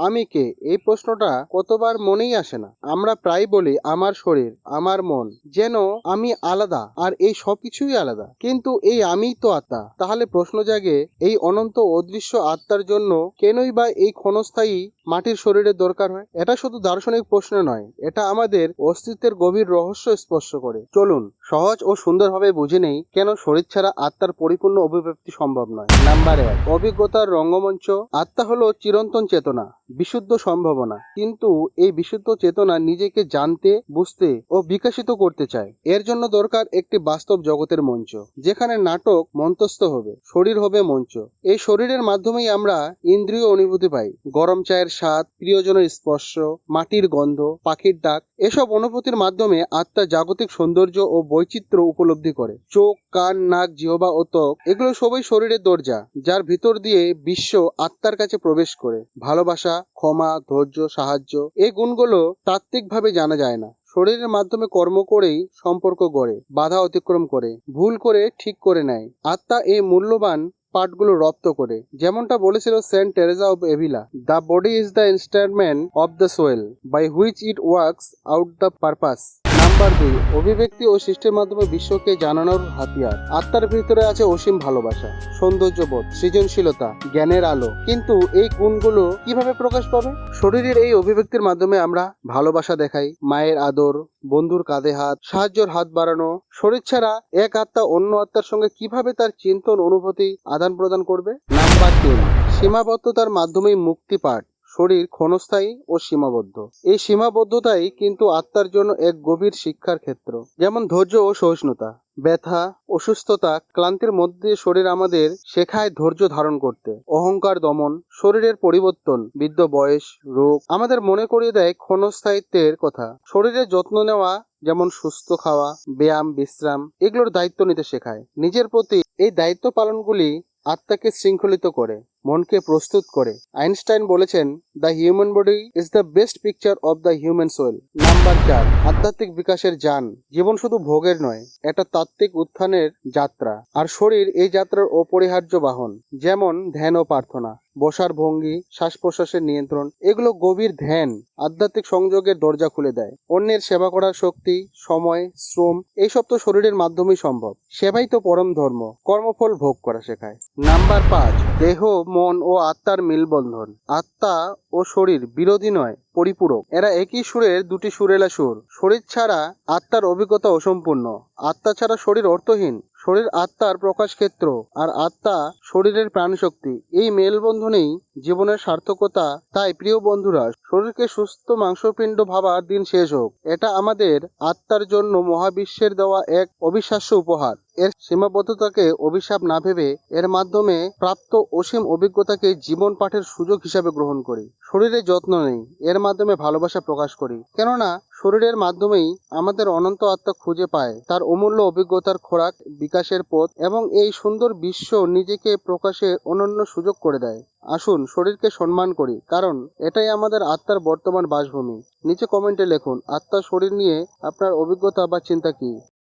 আমি কে? এই প্রশ্নটা কতবার মনেই আসে না। আমরা প্রায় বলি, আমার শরীর, আমার মন, যেন আমি আলাদা আর এই সবকিছুই আলাদা। কিন্তু এই আমিই তো আত্মা। তাহলে প্রশ্ন জাগে এই অনন্ত অদৃশ্য আত্মার জন্য কেনই বা এই ক্ষণস্থায়ী মাটির শরীরের দরকার হয়? এটা শুধু দার্শনিক প্রশ্ন নয়, এটা আমাদের অস্তিত্বের গভীর রহস্য স্পর্শ করে। চলুন সহজ ও সুন্দরভাবে বুঝে নেই কেন শরীর ছাড়া আত্মার পরিপূর্ণ অভিব্যক্তি সম্ভব নয়। নাম্বার এক, অভিজ্ঞতার রঙ্গমঞ্চ। আত্মা হলো চিরন্তন চেতনা, বিশুদ্ধ সম্ভাবনা। কিন্তু এই বিশুদ্ধ চেতনা নিজেকে জানতে, বুঝতে ও বিকাশিত করতে চায়। এর জন্য দরকার একটি বাস্তব জগতের মঞ্চ, যেখানে নাটক মন্তস্থ হবে, শরীর হবে মঞ্চ। এই শরীরের মাধ্যমেই আমরা ইন্দ্রিয় অনুভূতি পাই। গরম চায়ের স্বাদ, প্রিয়জনের স্পর্শ, মাটির গন্ধ, পাখির ডাক, এসব অনুভূতির মাধ্যমে আত্মা জাগতিক সৌন্দর্য ও বৈচিত্র্য উপলব্ধি করে। চোখ, কান, নাক, জিহবা ও ত্বক, এগুলো সবই শরীরের দরজা, যার ভিতর দিয়ে বিশ্ব আত্মার কাছে প্রবেশ করে। ভালোবাসা, ক্ষমা, ধৈর্য, সাহায্য এই গুণগুলো তাত্ত্বিকভাবে জানা যায় না। শরীরের মাধ্যমে কর্ম করেই সম্পর্ক গড়ে, বাধা অতিক্রম করে, ভুল করে ঠিক করে নেয়। আত্মা এই মূল্যবান পার্টগুলো রপ্ত করে। যেমনটা বলেছিল Saint Teresa of Avila, the body is the instrument of the soul, by which it works out the purpose. Number দুই, অভিব্যক্তি ও সৃষ্টির মাধ্যমে বিশ্বকে জানানোর হাতিয়ার। আত্মার ভিতরে আছে অসীম ভালোবাসা, সৌন্দর্যবোধ, সৃজনশীলতা, জ্ঞানের আলো। কিন্তু এই গুণগুলো কীভাবে প্রকাশ পাবে? শরীরের এই অভিব্যক্তির মাধ্যমে আমরা ভালোবাসা দেখাই, মায়ের আদর, বন্ধুর কাঁধে হাত, সাহায্যের হাত বাড়ানো। শরীর ছাড়া এক আত্মা অন্য আত্মার সঙ্গে কীভাবে তার চিন্তন অনুভূতি আদান প্রদান করবে? নাম্বার তিন, সীমাবদ্ধতার মাধ্যমেই মুক্তি পাঠ। শরীর ক্ষণস্থায়ী ও সীমাবদ্ধ। এই সীমাবদ্ধতাই কিন্তু আত্মার জন্য এক গভীর শিক্ষার ক্ষেত্র। যেমন ধৈর্য ও সহিষ্ণুতা। ব্যথা, অসুস্থতা, ক্লান্তির মধ্যে শরীর আমাদের শেখায় ধৈর্য ধারণ করতে। অহংকার দমন, শরীরের পরিবর্তন, বৃদ্ধ বয়স, রোগ, আমাদের মনে করিয়ে দেয় ক্ষণস্থায়িত্বের কথা। শরীরের যত্ন নেওয়া, যেমন সুস্থ খাওয়া, ব্যায়াম, বিশ্রাম, এগুলোর দায়িত্ব নিতে শেখায়। নিজের প্রতি এই দায়িত্ব পালনগুলি আত্মাকে শৃঙ্খলিত করে। মনকে প্রস্তুত করে। আইনস্টাইন বলেছেন, the human body is the best picture of the human soul. Number চার, আধ্যাত্মিক বিকাশের যান। জীবন শুধু ভোগের নয়, এটা তাত্ত্বিক উত্থানের যাত্রা। আর শরীর এই যাত্রার অপরিহার্য বাহন, যেমন ধ্যান ও প্রার্থনা। বসার ভঙ্গি শ্বাস প্রশ্বাসের নিয়ন্ত্রণ, এগুলো গভীর ধ্যান, আধ্যাত্মিক সংযোগের দরজা খুলে দেয়। অন্যের সেবা করার শক্তি, সময়, শ্রম, এইসব তো শরীরের মাধ্যমেই সম্ভব। সেবাই তো পরম ধর্ম, কর্মফল ভোগ করা শেখায়। নাম্বার পাঁচ, দেহ মন ও আত্মার মিলবন্ধন। আত্মা ও শরীর বিরোধী নয়, পরিপূরক। এরা একই সুরের দুটি সুরেলা সুর। শরীর ছাড়া আত্মার অভিজ্ঞতা অসম্পূর্ণ। আত্মা ছাড়া শরীর অর্থহীন। শরীর আত্মার প্রকাশ ক্ষেত্র আর আত্মা শরীরের প্রাণশক্তি। এই মেলবন্ধনেই জীবনের সার্থকতা। তাই প্রিয় বন্ধুরা, শরীরকে সুস্থ মাংসপিণ্ড ভাবার দিন শেষ হোক। এটা আমাদের আত্মার জন্য মহাবিশ্বের দেওয়া এক অবিশ্বাস্য উপহার। এর সীমাবদ্ধতাকে অভিশাপ না ভেবে এর মাধ্যমে প্রাপ্ত অসীম অভিজ্ঞতাকে জীবন পাঠের সুযোগ হিসাবে গ্রহণ করি। শরীরের যত্ন নেই, এর মাধ্যমে ভালোবাসা প্রকাশ করি। কেননা শরীরের মাধ্যমেই আমাদের অনন্ত আত্মা খুঁজে পায়। তার অমূল্য অভিজ্ঞতার খোরাক, বিকাশের পথ এবং এই সুন্দর বিশ্ব নিজেকে প্রকাশে অনন্য সুযোগ করে দেয়। আসুন শরীরকে সম্মান করি, কারণ এটাই আমাদের আত্মার বর্তমান বাসভূমি। নিচে কমেন্টে লিখুন, আত্মা শরীর নিয়ে আপনার অভিজ্ঞতা বা চিন্তা কি?